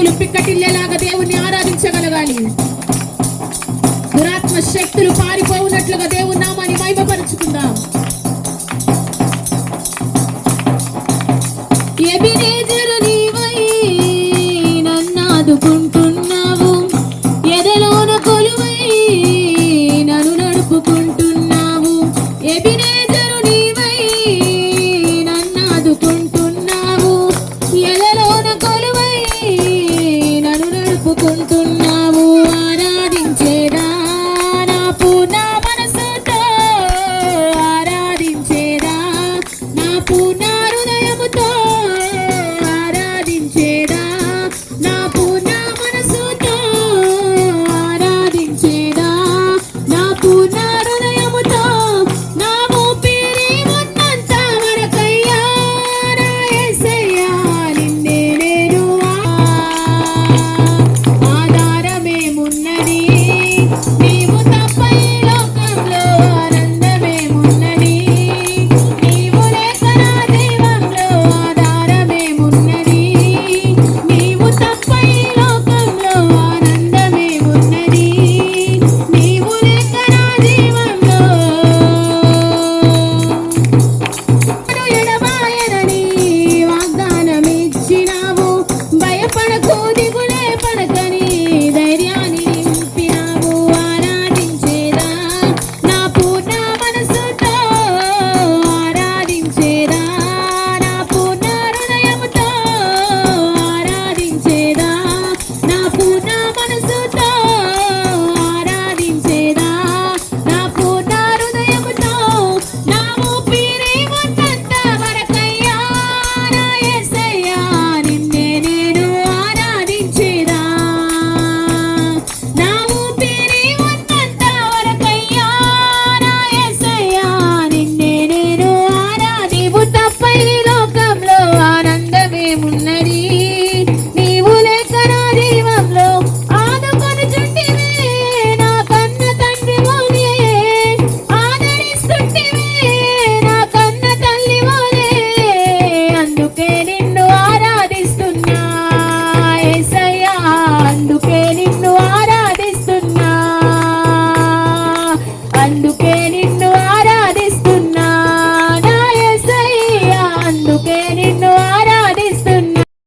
దిక్కులు పిక్కటిల్లేలాగా దేవుణ్ణి ఆరాధించగలగాలి. దురాత్మ శక్తులు పారిపోవునట్లుగా దేవుని నామాన్ని మైమపరుచుకుందాం 姑娘。